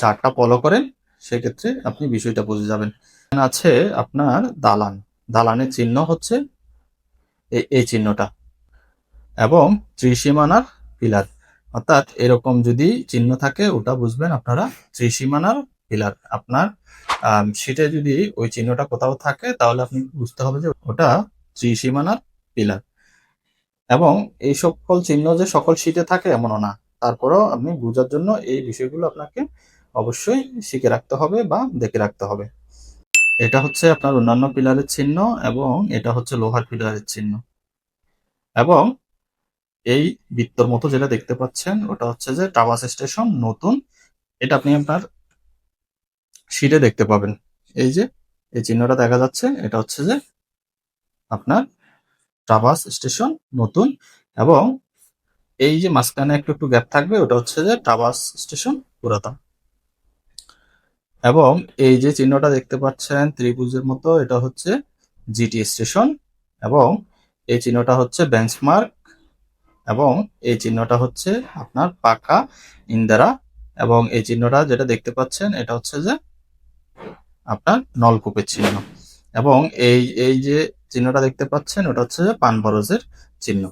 চারটা ফলো করেন, সেক্ষেত্রে আপনি বিষয়টা বুঝে যাবেন। আছে আপনার দালান। দালানের চিহ্ন হচ্ছে এই- চিহ্নটা এবং ত্রিসীমানার পিলার। অর্থাৎ এরকম যদি চিহ্ন থাকে, ওটা বুঝবেন আপনারা ত্রিসীমানার পিলার। আপনার সিটে যদি ওই চিহ্নটা কোথাও থাকে, তাহলে আপনি বুঝতে হবে যে ওটা ত্রিসীমানার পিলার। এবং এই সকল চিহ্ন যে সকল শীটে থাকে, এমনও না। তারপরেও আপনি বোঝার জন্য এই বিষয়গুলো আপনাকে অবশ্যই শিখে রাখতে হবে বা দেখে রাখতে হবে। এটা হচ্ছে আপনার অন্যান্য পিলারের চিহ্ন এবং এটা হচ্ছে লোহার পিলারের চিহ্ন। এবং এই বৃত্তর মতো যেটা দেখতে পাচ্ছেন, ওটা হচ্ছে যে টাওয়াস স্টেশন নতুন। এটা আপনি আপনার শিটে দেখতে পাবেন। এই যে, এই চিহ্নটা দেখা যাচ্ছে, এটা হচ্ছে যে আপনার ট্রাভার্স স্টেশন নতুন এবং এই যে মাঝখানে একটু একটু গ্যাপ থাকবে, ওটা হচ্ছে যে ট্রাভার্স স্টেশন পুরাতন। এবং এই যে চিহ্নটা দেখতে পাচ্ছেন ত্রিভুজের মতো, এটা হচ্ছে জিটি স্টেশন এবং এই চিহ্নটা হচ্ছে বেঞ্চমার্ক এবং এই চিহ্নটা হচ্ছে আপনার পাকা ইন্দারা এবং এই চিহ্নটা যেটা দেখতে পাচ্ছেন, এটা হচ্ছে যে আপনার নলকূপের চিহ্ন এবং এই এই যে চিহ্নটা দেখতে পাচ্ছেন, ওটা হচ্ছে যে পান বরজের চিহ্ন।